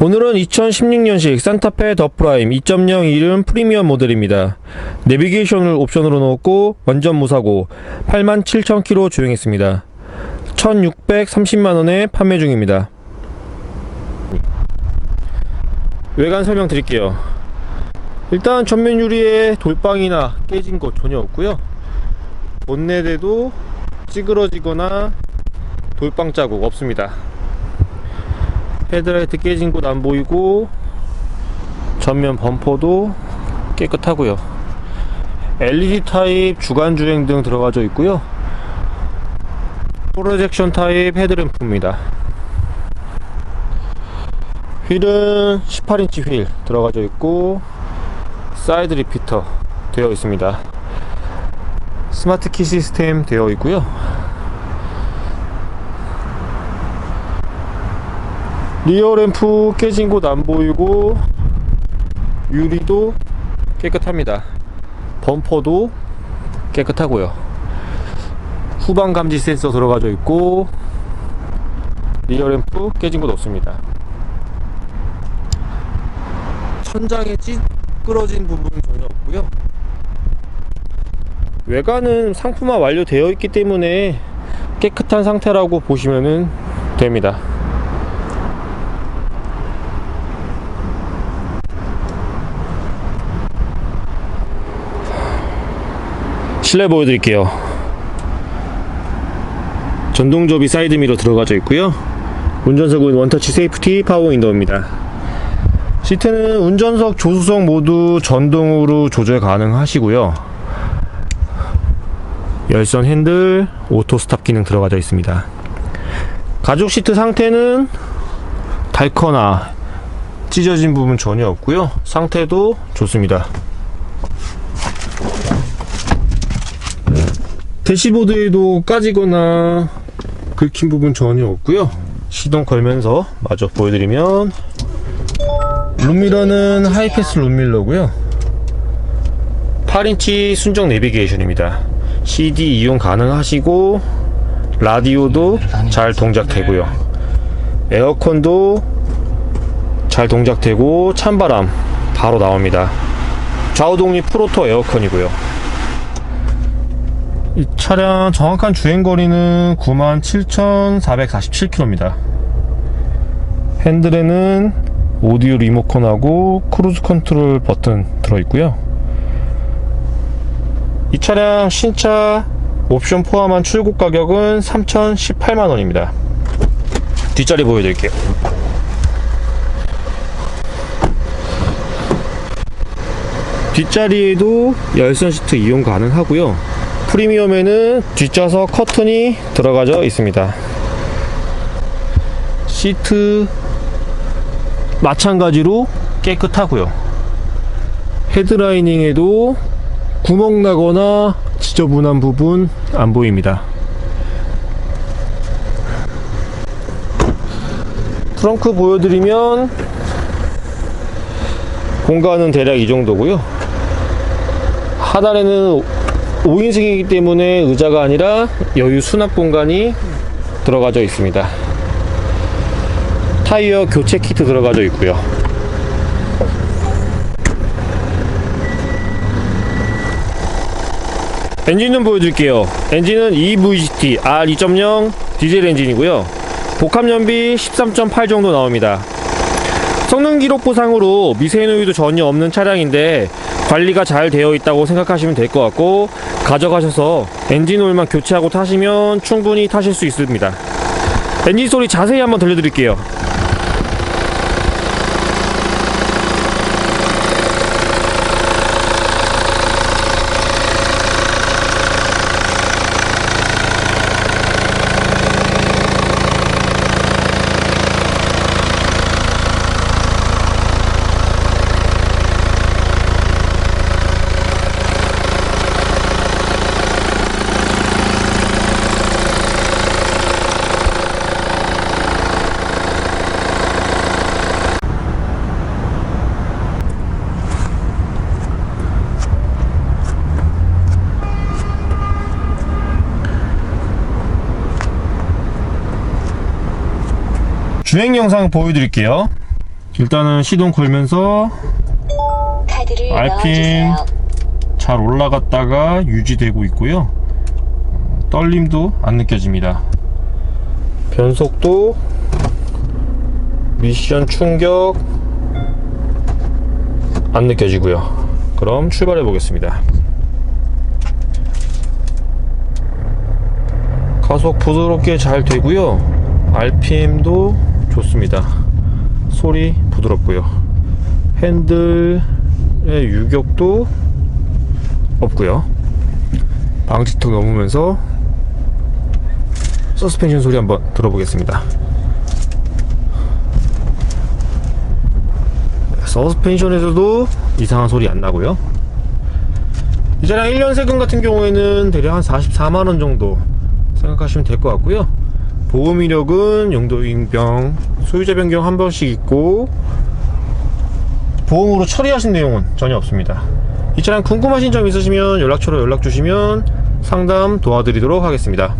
오늘은 2016년식 산타페 더 프라임 2.0 이름 프리미엄 모델입니다. 내비게이션을 옵션으로 넣었고 완전 무사고 87,000km 주행했습니다. 1,630만원에 판매 중입니다. 외관 설명 드릴게요. 일단 전면 유리에 돌방이나 깨진 것 전혀 없고요. 본넷에도 찌그러지거나 돌방 자국 없습니다. 헤드라이트 깨진 곳 안 보이고 전면 범퍼도 깨끗하고요. LED 타입 주간 주행 등 들어가져 있고요. 프로젝션 타입 헤드램프입니다. 휠은 18인치 휠 들어가져 있고 사이드 리피터 되어 있습니다. 스마트 키 시스템 되어 있고요. 리어 램프 깨진 곳 안 보이고 유리도 깨끗합니다. 범퍼도 깨끗하고요. 후방 감지 센서 들어가져 있고 리어 램프 깨진 곳 없습니다. 천장에 찌그러진 부분 전혀 없고요. 외관은 상품화 완료되어 있기 때문에 깨끗한 상태라고 보시면 됩니다. 실내 보여드릴게요. 전동 접이 사이드 미러 들어가져 있고요. 운전석은 원터치 세이프티 파워 윈도우입니다. 시트는 운전석 조수석 모두 전동으로 조절 가능하시고요. 열선 핸들, 오토 스탑 기능 들어가져 있습니다. 가죽 시트 상태는 닳거나 찢어진 부분 전혀 없고요. 상태도 좋습니다. 대시보드에도 까지거나 긁힌 부분 전혀 없고요. 시동 걸면서 마저 보여드리면 룸미러는 하이패스 룸밀러고요. 8인치 순정 내비게이션입니다. CD 이용 가능하시고 라디오도 잘 동작되고요. 에어컨도 잘 동작되고 찬바람 바로 나옵니다. 좌우 독립 프로토 에어컨이고요. 이 차량 정확한 주행거리는 97,447km입니다. 핸들에는 오디오 리모컨하고 크루즈 컨트롤 버튼 들어있고요. 이 차량 신차 옵션 포함한 출고 가격은 3,018만원입니다. 뒷자리 보여드릴게요. 뒷자리에도 열선 시트 이용 가능하고요. 프리미엄에는 뒷좌석 커튼이 들어가져 있습니다. 시트 마찬가지로 깨끗하고요. 헤드라이닝에도 구멍 나거나 지저분한 부분 안 보입니다. 트렁크 보여드리면 공간은 대략 이 정도고요. 하단에는 5인승이기 때문에 의자가 아니라 여유 수납 공간이 들어가져 있습니다. 타이어 교체 키트 들어가져 있고요. 엔진 좀 보여드릴게요. 엔진은 EVGT R2.0 디젤 엔진이고요. 복합 연비 13.8 정도 나옵니다. 성능 기록 보상으로 미세노이도 전혀 없는 차량인데 관리가 잘 되어 있다고 생각하시면 될 것 같고 가져가셔서 엔진 오일만 교체하고 타시면 충분히 타실 수 있습니다. 엔진 소리 자세히 한번 들려드릴게요. 주행 영상 보여드릴게요. 일단은 시동 걸면서 RPM. 잘 올라갔다가 유지되고 있고요. 떨림도 안 느껴집니다. 변속도 미션 충격 안 느껴지고요. 그럼 출발해 보겠습니다. 가속 부드럽게 잘 되고요. RPM도 좋습니다. 소리 부드럽고요. 핸들의 유격도 없고요. 방지턱 넘으면서 서스펜션 소리 한번 들어보겠습니다. 서스펜션에서도 이상한 소리 안 나고요. 이 차량 1년 세금 같은 경우에는 대략 한 44만원 정도 생각하시면 될 것 같고요. 보험 이력은 용도인병, 소유자 변경 한 번씩 있고 보험으로 처리하신 내용은 전혀 없습니다. 이 차량 궁금하신 점 있으시면 연락처로 연락 주시면 상담 도와드리도록 하겠습니다.